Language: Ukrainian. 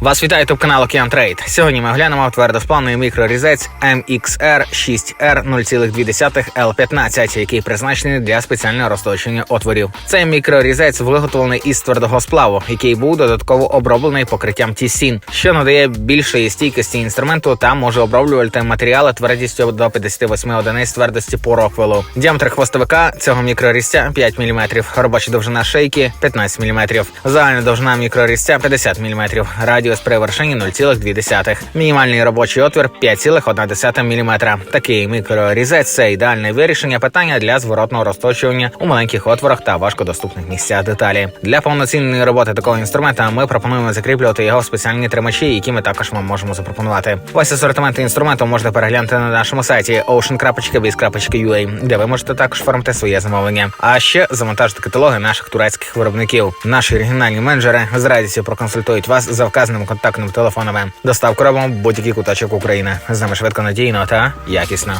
Вас вітає ютуб канал Океан Трейд. Сьогодні ми оглянемо твердосплавний мікрорізець MXR 6R 0,2 L15, який призначений для спеціального розточення отворів. Цей мікрорізець виготовлений із твердого сплаву, який був додатково оброблений покриттям Тісін, що надає більшої стійкості інструменту та може оброблювати матеріали твердістю до 58 одиниць твердості по роквелу. Діаметр хвостовика цього мікрорізця 5 мм, робоча довжина шейки 15 мм, загальна довжина мікрорізця 50 мм, радіус при вершині 0,2. Мінімальний робочий отвір 5,1 мм. Такий мікрорізець це ідеальне вирішення питання для зворотного розточування у маленьких отворах та важкодоступних місцях деталі. Для повноцінної роботи такого інструмента ми пропонуємо закріплювати його в спеціальні тримачі, які ми також вам можемо запропонувати. Ось асортимент інструменту можна переглянути на нашому сайті ocean.biz.ua, де ви можете також оформити своє замовлення. А ще завантажити каталоги наших турецьких виробників. Наші оригінальні менеджери з радістю проконсультують вас за вказаними контактним телефонами. Доставку робимо будь-який куточок України. З нами швидко надійно та якісно.